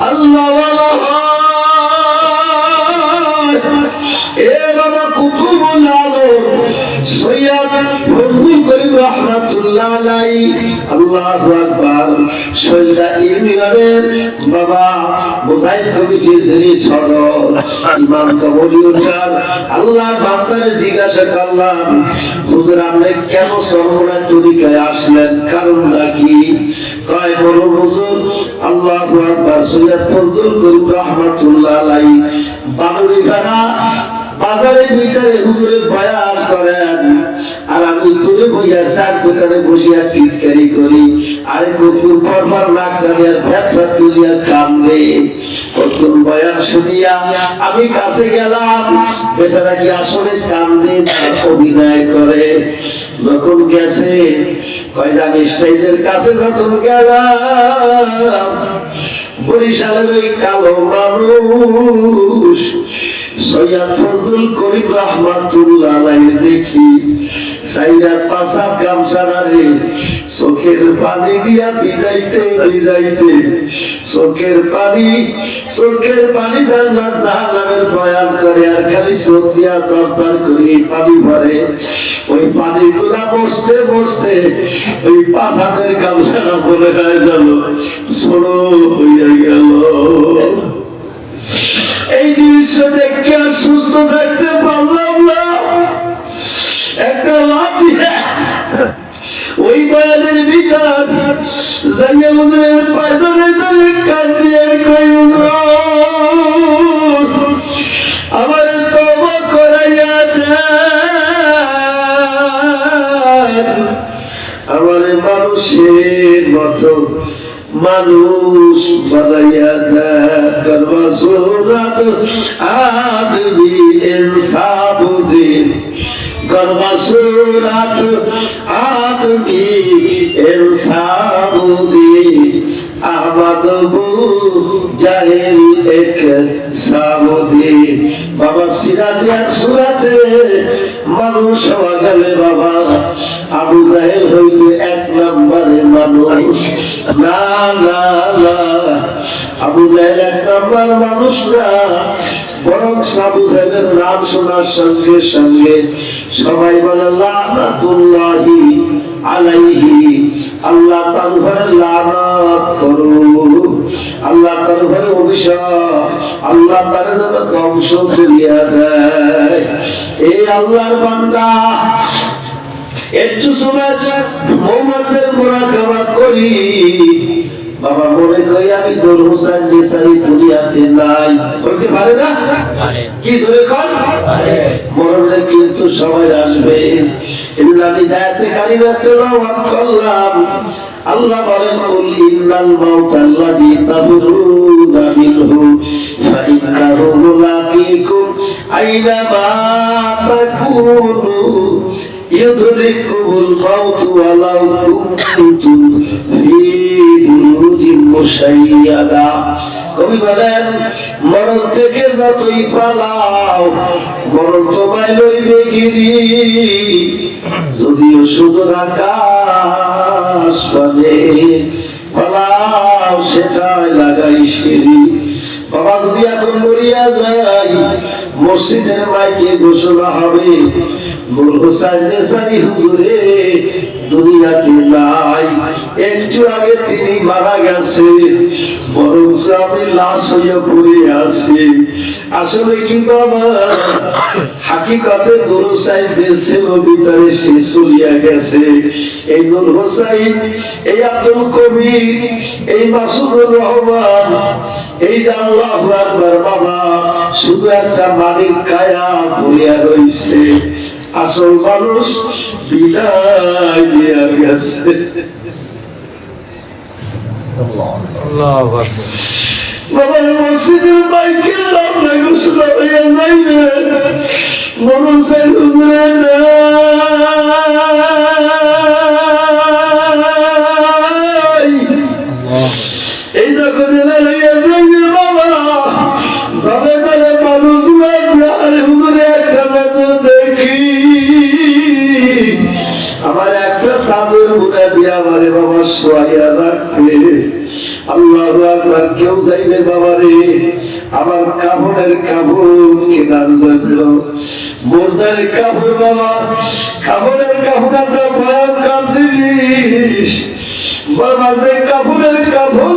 আল্লাহ রহমাতুল্লাহ আলাই আল্লাহু আকবার। সৈয়দা ইউনিয়নের বাবা মোজাইদ কমিটির যিনি সদর, ইমাম কবলিউল্লাহ আল্লাহর বান্দারে জিজ্ঞাসা করলাম, হুজুর, আপনি কেন সর্বনাশ তরিকায় আসলেন? কারণটা কি? কয় বড় হুজুর, আল্লাহু আকবার, সৈয়দ ফজলুল করিম রহমাতুল্লাহ আলাই বানুরি বাজারের ভিতরে হুজুরে বয়ান করেন। বইয়া চার দোকানে বসিয়া টিটকারি করি। আরে কুকুর পরপর নাক টানিয়া ভ্যাট ভ্যাট করিয়া কান্দে। কতক্ষণ বয়ান শুনিয়া আমি কাছে গেলাম। বেচারা কি আসলে কান্দে অভিনয় করে? যখন গেছে, কয় আমি স্টেজের কাছে যখন গেলাম বরিশালের ওই কালো মানুষ, সৈয়দ ফজলুল করিম রহমাতুল্লাহ দেখি গামছানারে চোখের পানি দিয়া ভিজাইতে ভিজাইতে, চোখের পানি চোখের পানি জান্নাত জাহান্নামের বয়ান করে, আর খালি চোখ দিয়া দরদর করে পানি ভরে। ওই পানি গুলা বসতে বসতে ওই পাসাদের গামছানা বলে হয়ে ছোড়ো হইয়া এই দৃশ্য দেখে সুস্থ থাকতে পারলাম না। একটা লাভ দিয়ে ওই বয়ানের ভিতর জানিয়ে ওদের পায়দরে ধরে কান্দিয়ে মানুষের মতো মানুষ বানাইয়া দেয় করবা সুরাত আদমি দিন। করবা সুরাত আদমি ইনসাবুদ্দিন আহমদ জাহিল এক সাবুদি বাবা সিরাজিয়ার সুরাতে মানুষ হওয়া গেলে বাবা, আবু হইতে এক নম্বরে মানুষ। না না না, আবু জাহেল এক নম্বর মানুষ না বরং আবু নাম শোনার সঙ্গে সঙ্গে সবাই বলে, লানাতুল্লাহি আলাইহি, আল্লাহ তার ঘরে লানাত করো আল্লাহ তার ঘরে অভিশাপ, আল্লাহ তার যেন ধ্বংস করিয়া দেয়। এই আল্লাহর বান্দা, একটু সময় মোহাম্মদের মোরাকাবা করি। বাবা মনে করি আমি নুর হোসেন নিসারি দুনিয়াতে নাই। বলতে পারে না? কি ধরে কর মরণে কিন্তু সবাই আসবে। আমি জায়াতে কারিমা তেলাওয়াত করলাম। আল্লাহ বলেন কুল ইন্নাল মাউত আল্লাযী তাফিরুনা মিনহু ফাইন্নাহু মুলাকীকুম আইনা মা তাকুনু ইউদরিকুল মাউত ওয়ালাউ কুনতুম ফি মুশাইয়াদা কবি বলেন, মরণ থেকে যতই পালাও, মরণ তোমায় লইবে গিরি। যদিও শুধু আকাশ পালাও, সেটাই লাগাই সিঁড়ি। বাবা, যদি এখন মরিয়া যায়, মসজিদের মাইকে ঘোষণা হবে। নূর হোসেন হুজুরে নাই একটু আগে তিনি মারা গেছে আমি লাশ হইয়া পড়ে আছি। আসলে কি বাবা? হাকিকতে নূর ভিতরে সে চলিয়া গেছে। এই নূর হোসেন এই আব্দুল কবির, এই মাসুদুর রহমান, এই আকবার বাবা, শুধু একটা মালিক কায়া বলিয়া রইছে। আসল মানুষ বিদায় দিয়া গেছে। বাবার মসজিদের বাইকে আমরা গোসল হইয়া যাইবে। মরণ সাইড এই শোয়াইয়া রাখবে। আল্লাহ আকবার, কেউ যাইবে বাবারে? আমার কাপড়ের কাপড় কেনার জন্য। মোরদের কাপড় বাবা কাপড়ের কাপড় একটা ভয়ঙ্কর জিনিস। বাবা, যে কাপড়ের কাপড়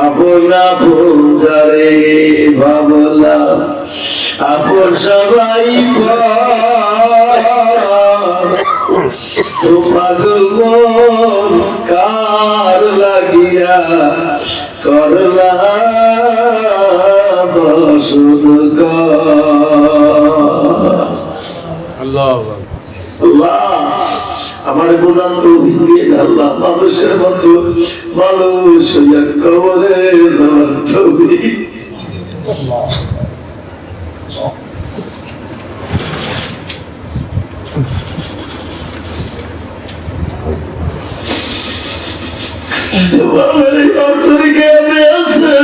আপনা পূজারে ভাবলা আপন সবাই পাগল কার লাগিয়া করলা বসুদ আল্লাহ আমার বোঝান তো আল্লাহ মানুষের মতো? মানুষ হইয়া কবরে যাওয়ার আছে?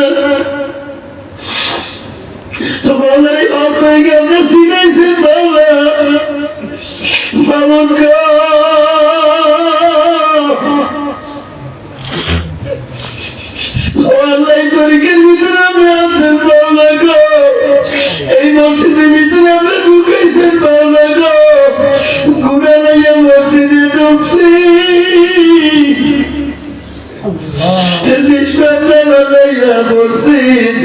বাবার এই অন্তরে কেমনে চিনাইছে বাবা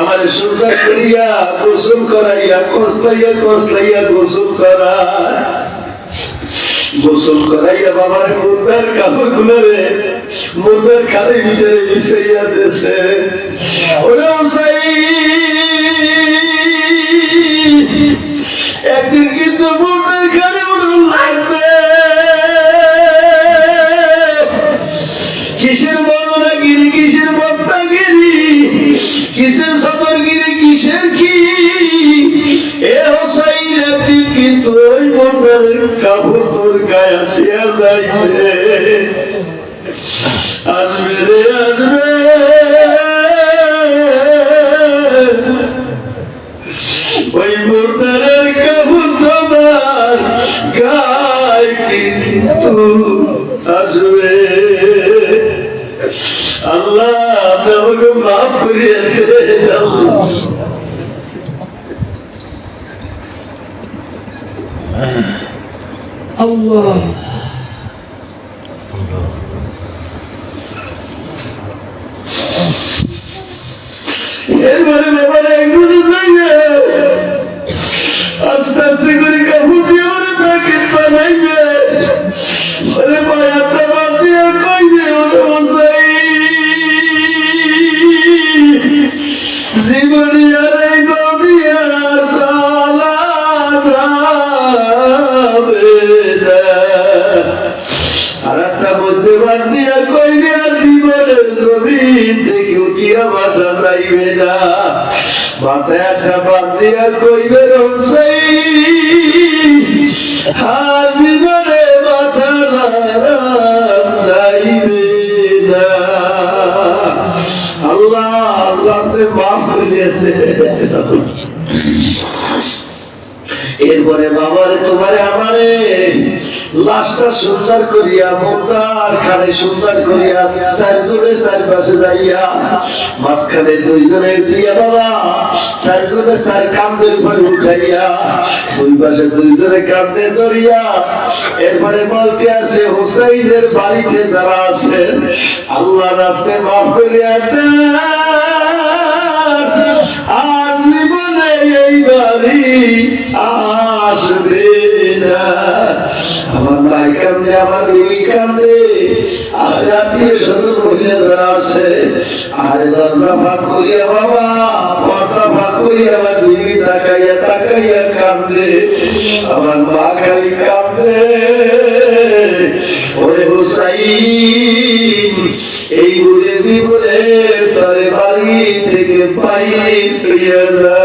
আমার সুন্দর করিয়া গোসল করাইয়া, কসলাইয়া কসলাইয়া গোসল করা। গোসল করাইয়া বাবার মুদ্রার কাপড় গুলোরে মুদ্রার খালি ভিতরে মিশাইয়া দেশে ওরে উসাই একদিন কিন্তু গায়ে আসিয়া যাইবে আসবে রে, আসবে। ওই বর্ণার কাপড় তোমার গায়ে কিন্তু আসবে। আল্লাহ আপনি আমাকে মাফ করিয়ে দেন আল্লাহ। আল্লাহ। এরপরে ব্যাপারে সঙ্গে আস্তে আস্তে করে বাসা যাইবে না। মাথায় একটা বাদ দিয়া কইবে রমসাই আর জীবনে মাথা আল্লাহ আল্লাহ এরপরে বাবারে, তোমারে আমারে লাশটা সুন্দর করিয়া মোদার খানে সুন্দর করিয়া চারজনে চারপাশে যাইয়া, মাঝখানে দুইজনে দিয়া বাবা চারজনে চার কান্দের উপরে উঠাইয়া, দুই পাশে দুইজনে কান্দে ধরিয়া, এরপরে বলতে আছে, হুসাইনের বাড়িতে যারা আছে আল্লাহ রাস্তে মাফ করিয়া এই বাড়ি আসবে না। আমার ভাই কান্দে, আমার বিবি কান্দে, আর আত্মীয় স্বজন মহিলারা আছে। আর দরজা ভাগ করিয়া বাবা, পর্দা ভাগ করিয়া আমার বিবি তাকাইয়া তাকাইয়া কান্দে। আমার মা খালি কান্দে। ওরে হুসাইন, এই বুঝে জীবনে তরে বাড়ি থেকে বাইর হইয়া যা।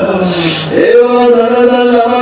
এ বাবা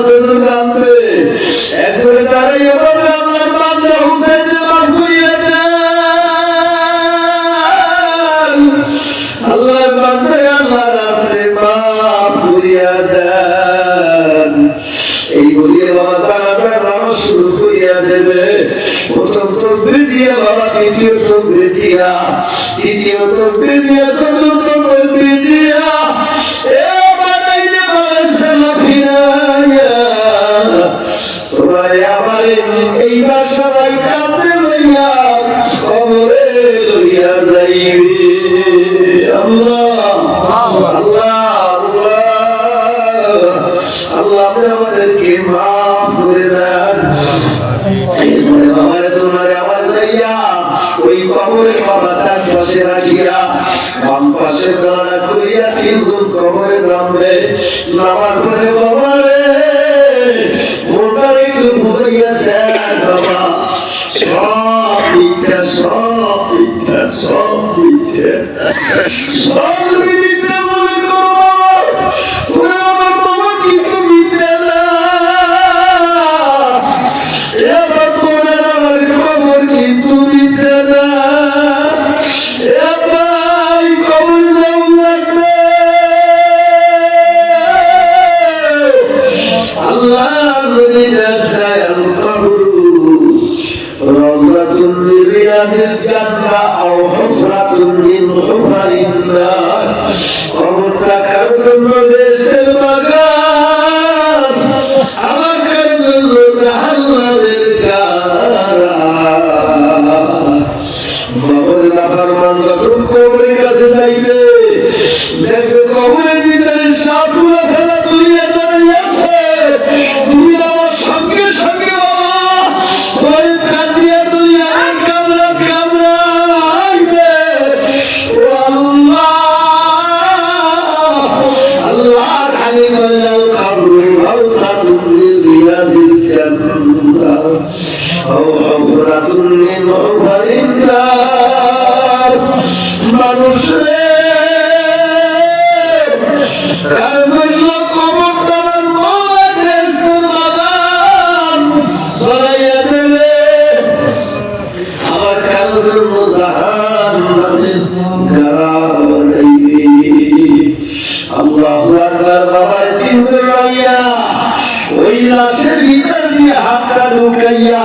ওই লাশের ভিতর দিয়ে হাতটা ঢুকাইয়া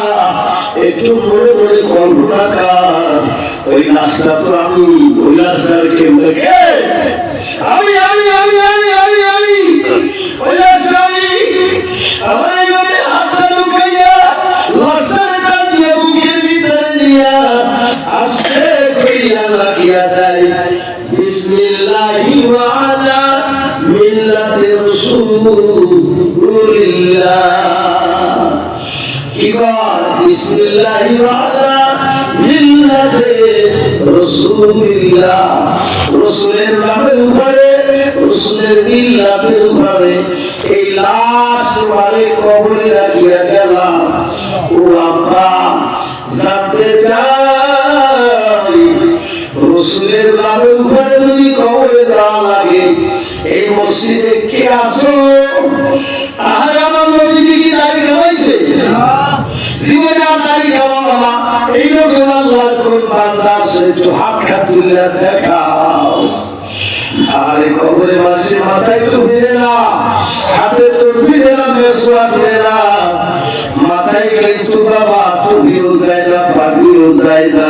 একটু মনে মনে কল্পনা ওই লাশটা তো আমি, ওই লাশটার কেউ দেখে আমি আমি আমি আমি আমি আমি। ওই লাশটা আমি। আমার এইভাবে হাতটা ঢুকাইয়া লাশটার কান দিয়ে বুকের ভিতরে নিয়া আস্তে করিয়া লাগিয়া দেয়, বিসমিল্লাহি ওয়া রাসূলের নামের উপরে, রাসূলের মিল্লাতের উপরে। এই লাশ মারে কবরে রাখিয়া গেলাম। ও আব্বা, জানতে চাই রসুলের নামের উপরে যদি কবরে যাওয়া লাগে, এই মসজিদে কে আসো আর আমার নবীজি কি দাড়ি কামাইছে? জীবনে আর দাড়ি কামা বাবা এই লোকের আল্লাহর কোন বান্দা আছে? একটু হাত খাত তুলে দেখাও। আরে কবরে মানুষের মাথায় টুপি দে না। হাতে টুপি দে না মেসওয়াক দে না। মাথায় কিন্তু বাবা টুপিও যায় না পাগড়িও যায় না।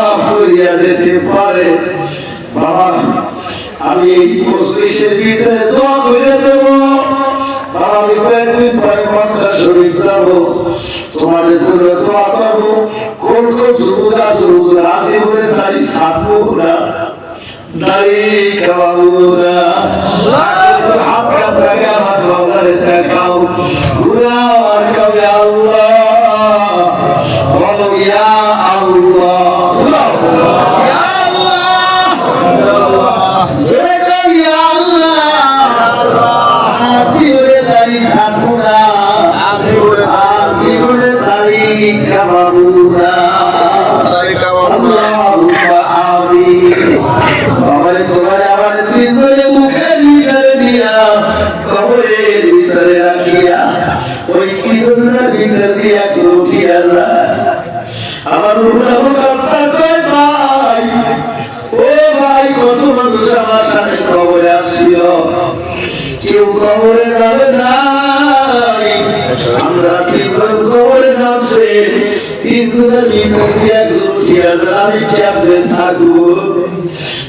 দিতে পারে। বাবা, আমি এই মজলিসের ভিতরে দোয়া করে দেব। আমি কয়েকদিন পরে মক্কা শরীফ যাব। তোমাদের জন্য দোয়া করব। কোন কোন বলে তাই না? না? আমার বাবারে দেখাও। ঘুরাও আর কবে আল্লাহ বলো, ইয়া আল্লাহ।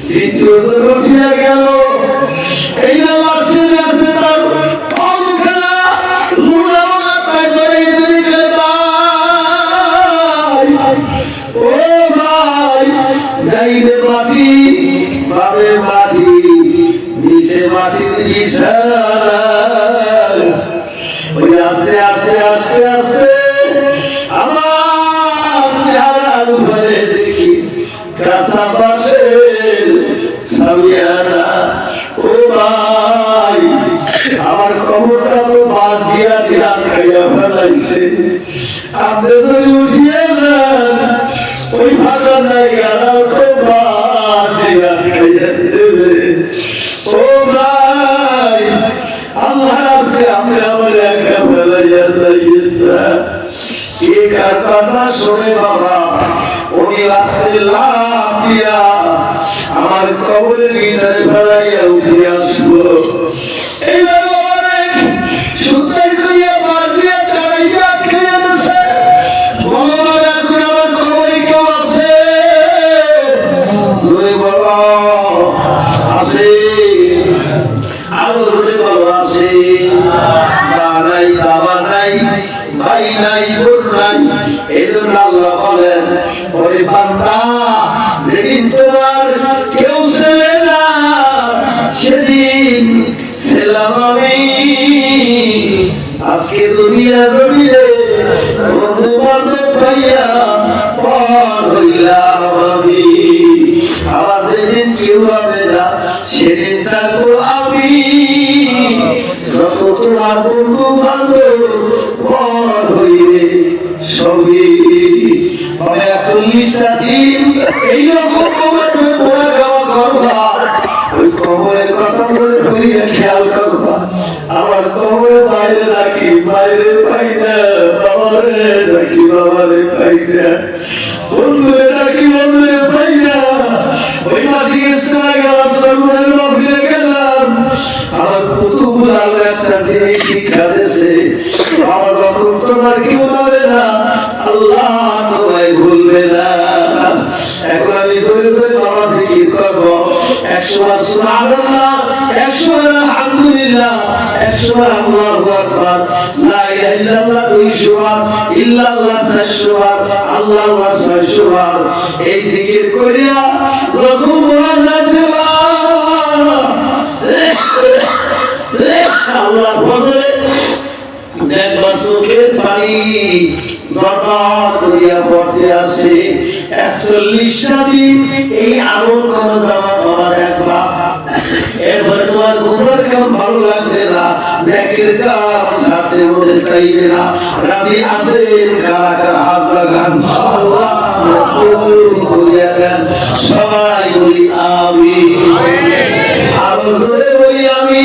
দ্বিতীয় গেল এই না লাস্টে ফেলাইছে আপনি যদি উঠিয়ে নেন। ওই ভালো জায়গাটাও তো দেবে ও ভাই, আল্লাহ আজকে আপনি আমার একা ফেলাইয়া যাইয়েন না কে কার কথা শুনে বাবা, উনি আজকে লাভ দিয়া আমার কবরের ভিতরে ফেলাইয়া উঠে আসব পর হইবে সবই হবে একচল্লিশটা দিন। এইরকম কবরে পোড়া খাওয়া না, বাবারে রাখি বাবারে পাই না। বন্ধুরে রাখি বন্ধুরে পাই না। ওই মাসিক ইসলামে গেলাম সর্বনের শিক্ষা দিয়েছে বাবা না আল্লাহ আল্লাহু এই জিকির করিয়া যখন আল্লাহ বলে দেখবা চোখের পানি করিয়া পড়তে আসে। একচল্লিশটা দিন এই আমল করো বাবা বাবা দেখবা এরপরে তোমার গুমর মন ভালো লাগবে না? নেকের কাজ সাথে মনে চাইবে না। রাজি আছেন কারা কারা? হাত লাগান সবাই বলি আমি আরও জোরে বলি আমি